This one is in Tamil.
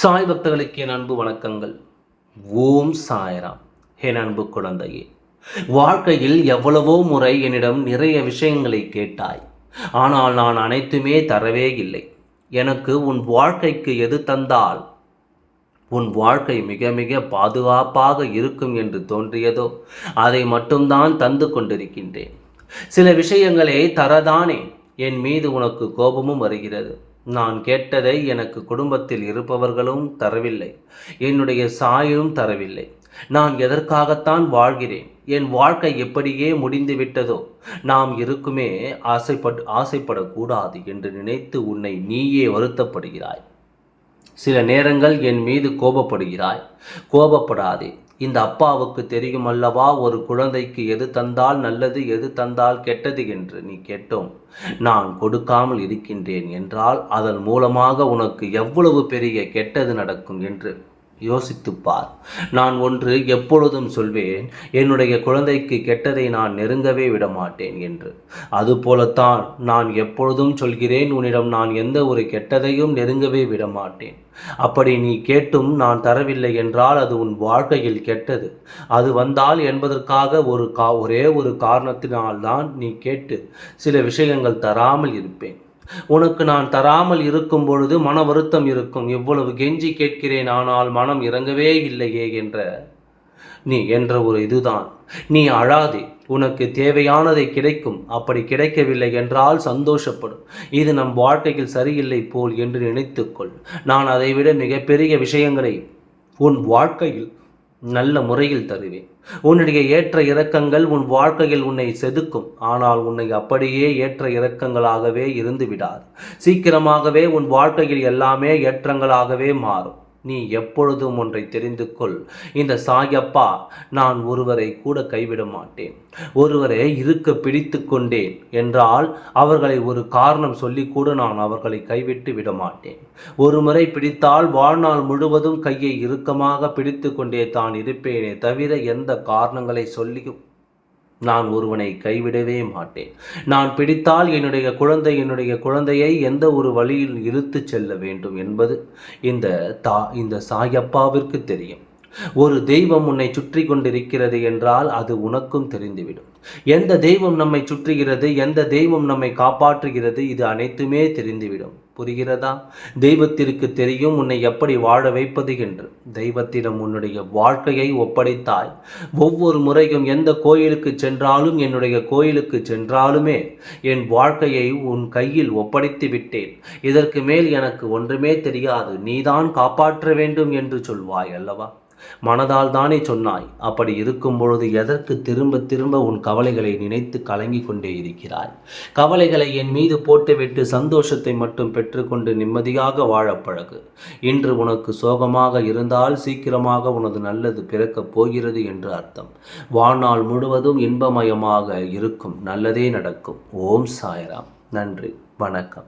சாய் பக்தர்களுக்கு என் அன்பு வணக்கங்கள். ஓம் சாய்ராம். என் அன்பு குழந்தையே வாழ்க்கையில் எவ்வளவோ முறை என்னிடம் நிறைய விஷயங்களை கேட்டாய். ஆனால் நான் அனைத்துமே தரவே இல்லை. எனக்கு உன் வாழ்க்கைக்கு எது தந்தால் உன் வாழ்க்கை மிக மிக பாதுகாப்பாக இருக்கும் என்று தோன்றியதோ அதை மட்டும்தான் தந்து கொண்டிருக்கின்றேன். சில விஷயங்களை தரதானே என் மீது உனக்கு கோபமும் வருகிறது. நான் கேட்டதை எனக்கு குடும்பத்தில் இருப்பவர்களும் தரவில்லை. என்னுடைய சாயும் தரவில்லை. நான் எதற்காகத்தான் வாழ்கிறேன்? என் வாழ்க்கை எப்படியே முடிந்து விட்டதோ நாம் இருக்குமே ஆசைப்பட் ஆசைப்படக்கூடாது என்று நினைத்து உன்னை நீயே வருத்தப்படுகிறாய். சில நேரங்கள் என் மீது கோபப்படுகிறாய். கோபப்படாதே. இந்த அப்பாவுக்கு தெரியும் அல்லவா ஒரு குழந்தைக்கு எது தந்தால் நல்லது எது தந்தால் கெட்டது என்று நீ கேட்டோம். நான் கொடுக்காமல் இருக்கின்றேன் என்றால் அதன் மூலமாக உனக்கு எவ்வளவு பெரிய கெட்டது நடக்கும் என்று யோசித்துப்பார். நான் ஒன்று எப்பொழுதும் சொல்வேன் என்னுடைய குழந்தைக்கு கெட்டதை நான் நெருங்கவே விட மாட்டேன் என்று அதுபோலத்தான் நான் எப்பொழுதும் சொல்கிறேன் உன்னிடம் நான் எந்த ஒரு கெட்டதையும் நெருங்கவே விட மாட்டேன் அப்படி நீ கேட்டும் நான் தரவில்லை என்றால் அது உன் வாழ்க்கையில் கெட்டது. அது வந்தால் என்பதற்காக ஒரு கா ஒரே ஒரு காரணத்தினால்தான் நீ கேட்டு சில விஷயங்கள் தராமல் இருப்பேன். உனக்கு நான் தராமல் இருக்கும் பொழுது மன வருத்தம் இருக்கும். இவ்வளவு கெஞ்சி கேட்கிறேன் ஆனால் மனம் இறங்கவே இல்லையே என்ற. நீ என்ற ஒரு இதுதான். நீ அழாதே உனக்கு தேவையானதை கிடைக்கும். அப்படி கிடைக்கவில்லை என்றால் சந்தோஷப்படும். இது நம் வாழ்க்கையில் சரியில்லை போல் என்று நினைத்துக்கொள். நான் அதைவிட மிகப்பெரிய விஷயங்களை உன் வாழ்க்கையில் நல்ல முறையில் தருவேன். உன்னுடைய ஏற்ற இறக்கங்கள் உன் வாழ்க்கையில் உன்னை செதுக்கும். ஆனால் உன்னை அப்படியே ஏற்ற இறக்கங்களாகவே இருந்து விடாது சீக்கிரமாகவே உன் வாழ்க்கையில் எல்லாமே ஏற்றங்களாகவே மாறும். நீ எப்பொழுதும் ஒன்றை தெரிந்து கொள். இந்த சாயப்பா நான் ஒருவரை கூட கைவிட மாட்டேன். ஒருவரை இருக்க பிடித்து கொண்டேன் என்றால் அவர்களை ஒரு காரணம் சொல்லி கூட நான் அவர்களை கைவிட்டு விட மாட்டேன். ஒரு முறை பிடித்தால் வாழ்நாள் முழுவதும் கையை இறுக்கமாக பிடித்து கொண்டே தான் இருப்பேனே தவிர எந்த காரணங்களை சொல்லியும் நான் ஒருவனை கைவிடவே மாட்டேன். நான் பிடித்தால் என்னுடைய குழந்தை என்னுடைய குழந்தையை எந்த ஒரு வழியில் இழுத்து செல்ல வேண்டும் என்பது இந்த தா இந்த சாயப்பாவிற்கு தெரியும். ஒரு தெய்வம் உன்னை சுற்றி கொண்டிருக்கிறது என்றால் அது உனக்கும் தெரிந்துவிடும். எந்த தெய்வம் நம்மை சுற்றுகிறது எந்த தெய்வம் நம்மை காப்பாற்றுகிறது இது அனைத்துமே தெரிந்துவிடும். புரிகிறதா? தெய்வத்திற்கு தெரியும் உன்னை எப்படி வாழ வைப்பது என்று. தெய்வத்திடம் உன்னுடைய வாழ்க்கையை ஒப்படைத்தாய். ஒவ்வொரு முறையும் எந்த கோயிலுக்கு சென்றாலும் என்னுடைய கோயிலுக்கு சென்றாலுமே என் வாழ்க்கையை உன் கையில் ஒப்படைத்து விட்டேன். இதற்கு மேல் எனக்கு ஒன்றுமே தெரியாது. நீதான் காப்பாற்ற வேண்டும் என்று சொல்வாய் அல்லவா? மனதால் தானே சொன்னாய். அப்படி இருக்கும் பொழுது எதற்கு திரும்ப திரும்ப உன் கவலைகளை நினைத்து கலங்கி கொண்டே இருக்கிறாய்? கவலைகளை என் மீது போட்டுவிட்டு சந்தோஷத்தை மட்டும் பெற்றுக்கொண்டு நிம்மதியாக வாழப்பழகு இன்று உனக்கு சோகமாக இருந்தால் சீக்கிரமாக உனது நல்லது பிறக்கப் போகிறது என்று அர்த்தம். வாழ்நாள் முழுவதும் இன்பமயமாக இருக்கும். நல்லதே நடக்கும். ஓம் சாய்ராம். நன்றி. வணக்கம்.